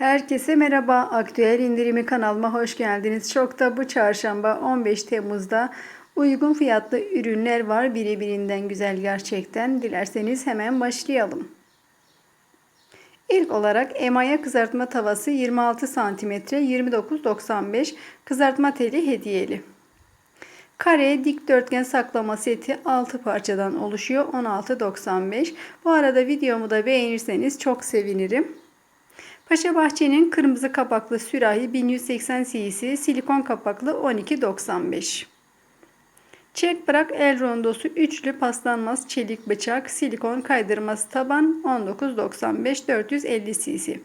Herkese merhaba. Aktüel indirimi kanalıma hoş geldiniz. Çok da bu çarşamba 15 Temmuz'da uygun fiyatlı ürünler var. Biri birinden güzel gerçekten. Dilerseniz hemen başlayalım. İlk olarak emaye kızartma tavası 26 cm 29.95 kızartma teli hediyeli. Kare dikdörtgen saklama seti 6 parçadan oluşuyor 16.95. Bu arada videomu da beğenirseniz çok sevinirim. Paşa Bahçe'nin kırmızı kapaklı sürahi 1180 cc silikon kapaklı 12.95. Çek bırak el rondosu üçlü paslanmaz çelik bıçak silikon kaydırması taban 19.95 450 cc.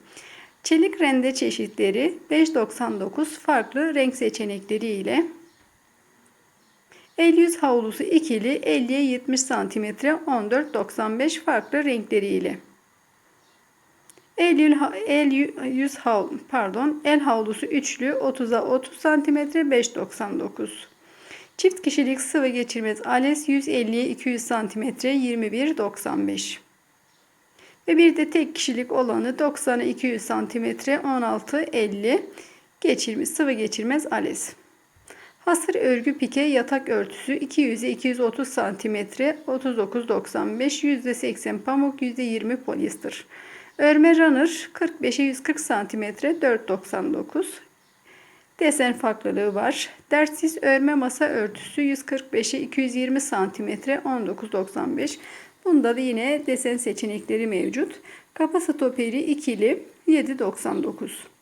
Çelik rende çeşitleri 5.99 farklı renk seçenekleri ile El yüz havlusu ikili 50'ye 70 cm 14.95 farklı renkleriyle. ile. El, el yüz hav, pardon el havlusu üçlü 30'a 30 cm 5.99. Çift kişilik sıvı geçirmez ales 150'ye 200 cm 21.95. Ve bir de tek kişilik olanı 90'a 200 cm 16.50 geçirmez sıvı geçirmez ales. Hasır örgü pike yatak örtüsü 200'e 230 cm 39.95 %80 pamuk %20 polyester. Örme runner 45'e 140 cm 4.99. Desen farklılığı var. Dertsiz örme masa örtüsü 145'e 220 cm 19.95. Bunda da yine desen seçenekleri mevcut. Kafa stoperi ikili 7.99.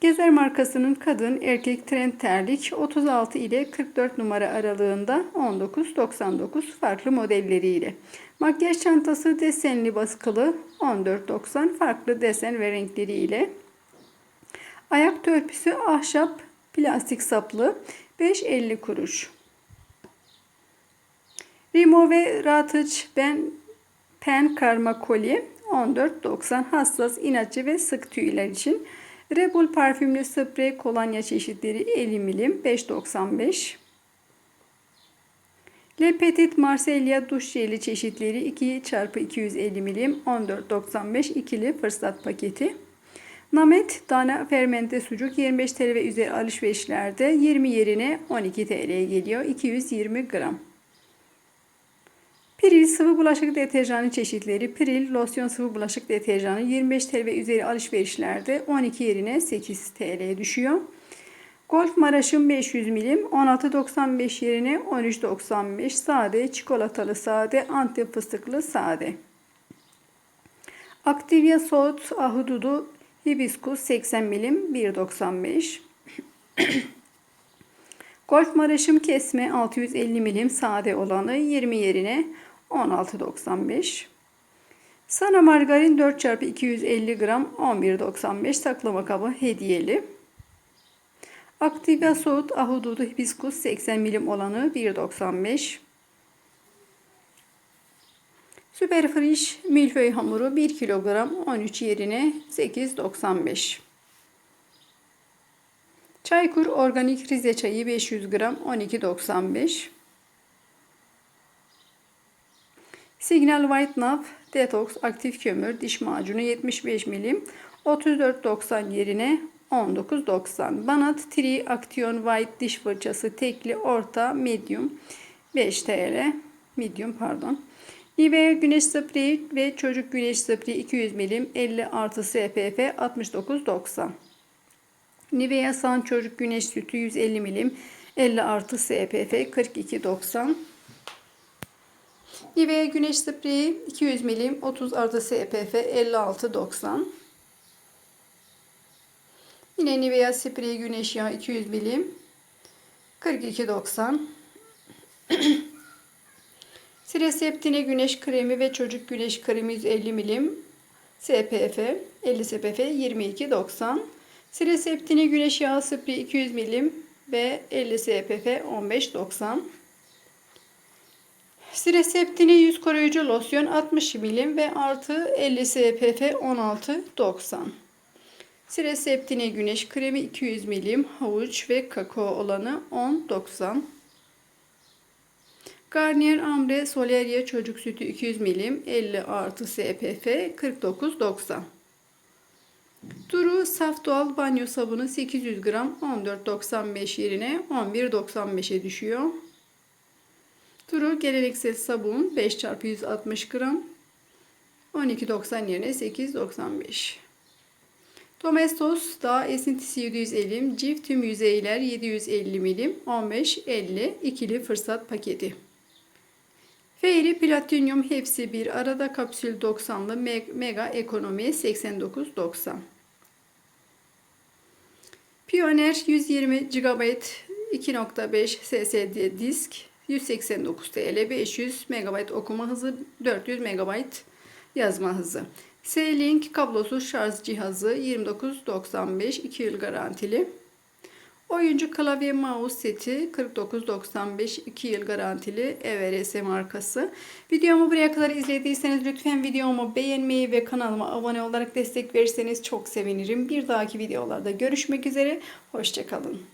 Gezer markasının kadın erkek trend terlik 36 ile 44 numara aralığında 19.99 farklı modelleriyle. Makyaj çantası desenli baskılı 14.90 farklı desen ve renkleriyle. Ayak törpüsü ahşap plastik saplı 5.50 kuruş. Rimo ve Ratıç ben pen karma kolye 14.90 hassas inatçı ve sık tüyler için. Rebul parfümlü sprey kolonya çeşitleri 50 milim 5.95. Le Petit Marsilya duş jeli çeşitleri 2 x 250 milim 14.95 ikili fırsat paketi. Namet dana fermente sucuk 25 TL ve üzeri alışverişlerde 20 yerine 12 TL'ye geliyor. 220 gram. Piril sıvı bulaşık deterjanı çeşitleri Piril losyon sıvı bulaşık deterjanı 25 TL üzeri alışverişlerde 12 yerine 8 TL'ye düşüyor. Golf Maraş'ın 500 milim 16.95 yerine 13.95 sade çikolatalı sade antep fıstıklı sade. Activia Soğut Ahududu Hibiskus 80 milim 1.95 Golf Maraş'ım kesme 650 milim sade olanı 20 yerine 16.95 Sana margarin 4x250 gram 11.95 saklama kabı hediyeli. Activia Soğut Ahududu Hibiskus 80 milim olanı 1.95 Süper Fresh milföy hamuru 1 kilogram 13 yerine 8.95 Çaykur organik Rize çayı 500 gram 12.95 Signal White Nav Detox aktif kömür diş macunu 75 milim 34.90 yerine 19.90. Banat Tri Action White diş fırçası tekli orta medium 5 TL. Medium pardon. Nivea güneş spreyi ve çocuk güneş spreyi 200 milim 50 artı SPF 69.90. Nivea Sun çocuk güneş sütü 150 milim 50 artı SPF 42.90. Nivea güneş spreyi 200 milim 30 artı SPF 56.90. Yine Nivea sprey güneş yağı 200 milim 42.90. Sireseptine güneş kremi ve çocuk güneş kremi 150 milim SPF 50 SPF 22.90. Sireseptine güneş yağı sprey 200 milim ve 50 SPF 15.90. Sireseptine yüz koruyucu losyon 60 milim ve artı 50 SPF 16.90. Sireseptine güneş kremi 200 milim havuç ve kakao olanı 10.90. Garnier Ambre Solaria çocuk sütü 200 milim 50 artı SPF 49.90. Duru saf doğal banyo sabunu 800 gram 14.95 yerine 11.95'e düşüyor. Duru geleneksel sabun 5 çarpı 160 gram 12.90 yerine 8.95. Domestos dağ esintisi 750 cift tüm yüzeyler 750 milim 15.50 ikili fırsat paketi. Fairy Platinum hepsi bir arada kapsül 90'lı mega ekonomi 89.90. Pioneer 120 GB 2.5 SSD disk 189 TL 500 MB okuma hızı 400 MB yazma hızı. C-Link kablosuz şarj cihazı 29.95 2 yıl garantili. Oyuncu klavye mouse seti 49.95 2 yıl garantili Everese markası. Videomu buraya kadar izlediyseniz lütfen videomu beğenmeyi ve kanalıma abone olarak destek verirseniz çok sevinirim. Bir dahaki videolarda görüşmek üzere. Hoşçakalın.